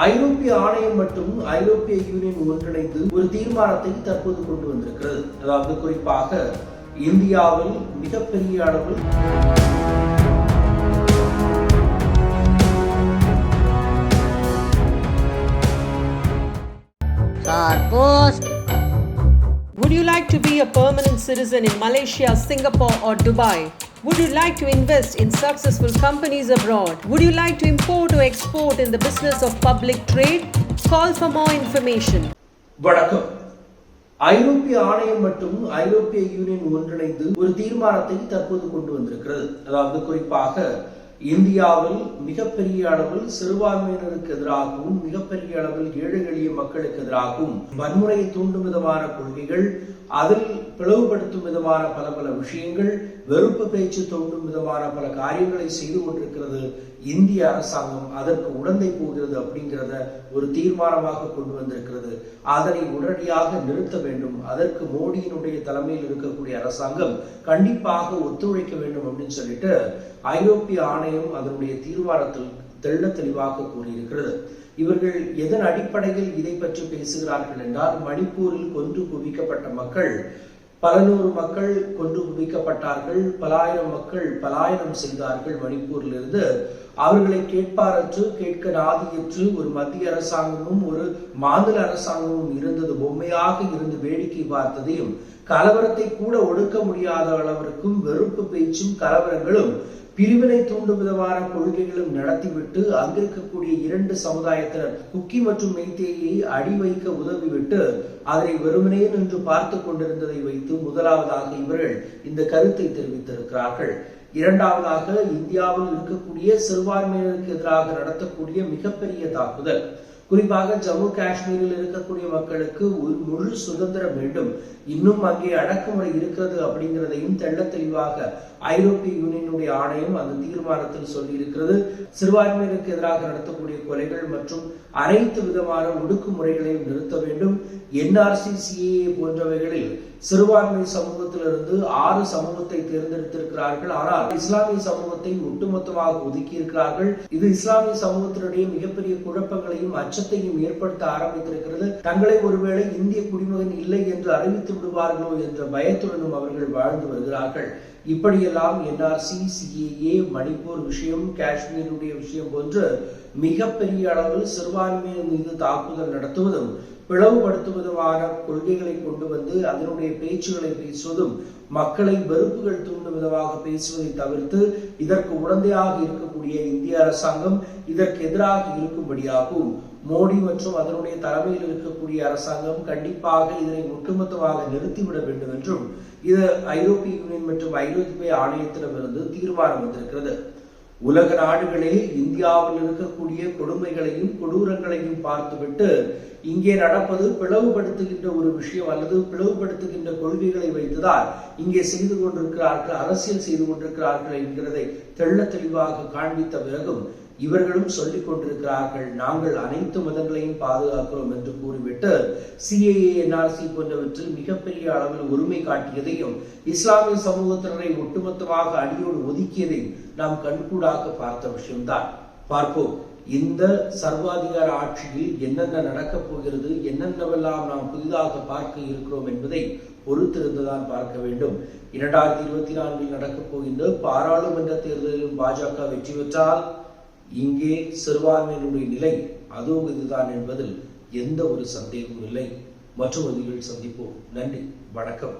ஐரோப்பிய ஆணையம் மற்றும் ஐரோப்பிய யூனியன் ஒன்றிணைந்து ஒரு தீர்மானத்தை தற்போது கொண்டு வந்திருக்கிறது அதாவது குறிப்பாக இந்தியாவில் மிகப்பெரிய அளவில் Would you like to be a permanent citizen in Malaysia, Singapore, or Dubai? Would you like to invest in successful companies abroad? Would you like to import or export in the business of public trade? Call for more information. வணக்கம் ஐரோப்பிய ஆணையம் மற்றும் ஐரோப்பிய union ஒன்றிணைந்து ஒரு தீர்மானத்தை தற்போது கொண்டு வந்திருக்கிறது அதாவது குறிப்பாக இந்தியாவில் மிகப்பெரிய அளவில் சிறுபான்மையினருக்கு எதிராகவும் மிகப்பெரிய அளவில் ஏழை எளிய மக்களுக்கு எதிராகவும் வன்முறையை தூண்டும் விதமான கொள்கைகள் அதில் பிளவுபடுத்தும் விதமான பல பல விஷயங்கள் வெறுப்பு பேச்சு தோண்டும் விதமான பல காரியங்களை செய்து கொண்டிருக்கிறது. இந்திய அரசாங்கம் அதற்கு உடந்தை போகிறது அப்படிங்கிறத ஒரு தீர்மானமாக கொண்டு வந்திருக்கிறது. அதனை உடனடியாக நிறுத்த வேண்டும். அதற்கு மோடியினுடைய தலைமையில் இருக்கக்கூடிய அரசாங்கம் கண்டிப்பாக ஒத்துழைக்க வேண்டும் அப்படின்னு சொல்லிட்டு ஐரோப்பிய ஆணையம் அதனுடைய தீர்மானத்தில் தெள்ள தெளிவாக கூறியிருக்கிறது. இவர்கள் எதன் அடிப்படையில் இதை பற்றி பேசுகிறார்கள் என்றால் மணிப்பூரில் கொன்று குவிக்கப்பட்ட மக்கள் பல நூறு மக்கள் கொண்டு குவிக்கப்பட்டார்கள். பலாயிரம் மக்கள் பலாயனம் செய்தார்கள் மணிப்பூரிலிருந்து. அவர்களை கேட்பாரற்று கேட்க நாதியற்று ஒரு மத்திய அரசாங்கமும் ஒரு மாநில அரசாங்கமும் இருந்தது. பொம்மையாக இருந்து வேடிக்கை பார்த்ததையும் கலவரத்தை கூட ஒடுக்க முடியாத அளவிற்கும் வெறுப்பு பேச்சும் கலவரங்களும் பிரிவினை தூண்டும் விதமான கொள்கைகளும் நடத்திவிட்டு அங்கிருக்கக்கூடிய இரண்டு சமுதாயத்தினர் குக்கி மற்றும் மெய்தேயை அடி வைக்க உதவிவிட்டு அதனை வெறுமனே நின்று பார்த்து கொண்டிருந்ததை வைத்து முதலாவதாக இவர்கள் இந்த கருத்தை தெரிவித்திருக்கிறார்கள். இரண்டாவதாக இந்தியாவில் இருக்கக்கூடிய சிறுபான்மையினருக்கு எதிராக நடத்தக்கூடிய மிகப்பெரிய தாக்குதல். குறிப்பாக ஜம்மு காஷ்மீரில் இருக்கக்கூடிய மக்களுக்கு முழு சுதந்திரம் வேண்டும். இன்னும் அங்கே அடக்குமுறை இருக்கிறது அப்படிங்கிறதையும் தெள்ள தெளிவாக ஐரோப்பிய யூனியனுடைய ஆணையம் அந்த தீர்மானத்தில் சொல்லி இருக்கிறது சிறுபான்மையினருக்கு எதிராக நடத்தக்கூடிய கொலைகள் மற்றும் அனைத்து விதமான ஒடுக்குமுறைகளையும் நிறுத்த வேண்டும். என்ஆர்சி சிஏஏ போன்றவைகளில் சிறுபான்மை சமூகத்திலிருந்து ஆறு சமூகத்தை தேர்ந்தெடுத்திருக்கிறார்கள். ஆனால் இஸ்லாமிய சமூகத்தை ஒட்டுமொத்தமாக ஒதுக்கி இருக்கிறார்கள் இது இஸ்லாமிய சமூகத்தினுடைய மிகப்பெரிய குழப்பங்களையும் அச்சத்தையும் ஏற்படுத்த ஆரம்பித்திருக்கிறது. தங்களை ஒருவேளை இந்திய குடிமகன் இல்லை என்று அறிவித்து விடுவார்களோ என்ற பயத்துடனும் அவர்கள் வாழ்ந்து வருகிறார்கள். இப்படியெல்லாம் என்ஆர்சி சிஏஏ மணிப்பூர் விஷயம் காஷ்மீருடைய விஷயம் போன்று மிகப்பெரிய அளவில் சிறுபான்மையின் மீது தாக்குதல் நடத்துவதும் பிளவுபடுத்துவதுமான கொள்கைகளை கொண்டு வந்து அதனுடைய பேச்சுகளை பேசுவதும் மக்களை வெறுப்புகள் தூண்டும் விதமாக பேசுவதை தவிர்த்து இதற்கு உடந்தையாக இருக்கக்கூடிய இந்திய அரசாங்கம் இதற்கு எதிராக இருக்கும்படியாகவும் மோடி மற்றும் அதனுடைய தலைமையில் இருக்கக்கூடிய அரசாங்கம் கண்டிப்பாக இதனை ஒட்டுமொத்தமாக நிறுத்திவிட வேண்டும் என்றும் இது ஐரோப்பிய யூனியன் மற்றும் ஐரோப்பிய ஆணையத்திடமிருந்து தீர்மானம் வந்திருக்கிறது. உலக நாடுகளே இந்தியாவில் இருக்கக்கூடிய கொடுமைகளையும் கொடூரங்களையும் பார்த்துவிட்டு இங்கே நடப்பது பிளவுபடுத்துகின்ற ஒரு விஷயம் அல்லது பிளவுபடுத்துகின்ற கொள்கைகளை வைத்துதான் இங்கே செய்து கொண்டிருக்கிறார்கள் அரசியல் செய்து கொண்டிருக்கிறார்கள் என்கிறதை தெள்ள தெளிவாக காண்பித்த பிறகும் இவர்களும் சொல்லிக் கொண்டிருக்கிறார்கள் நாங்கள் அனைத்து மதங்களையும் பாதுகாக்கிறோம் என்று கூறிவிட்டு சிஏஏ என்ஆர்சி போன்றவற்றில் மிகப்பெரிய அளவில் ஒருமை காட்டியதையும் இஸ்லாமிய சமூகத்தினரை ஒட்டுமொத்தமாக அடியோடு ஒதுக்கியதையும் நாம் கண்கூடாக பார்த்த விஷயம்தான். பார்ப்போம் இந்த சர்வாதிகார ஆட்சியில் என்னென்ன நடக்கப் போகிறது என்னென்னவெல்லாம் நாம் புதிதாக பார்க்க இருக்கிறோம் என்பதை பொறுத்திருந்துதான் பார்க்க வேண்டும். இரண்டாயிரத்தி இருபத்தி நான்கில் நடக்கப் போகின்ற பாராளுமன்ற தேர்தலிலும் பாஜக வெற்றி பெற்றால் இங்கே சிறுபான்மையினுடைய நிலை அதோ இதுதான் என்பதில் எந்த ஒரு சந்தேகமும் இல்லை. மற்றும் சந்திப்போம். நன்றி. வணக்கம்.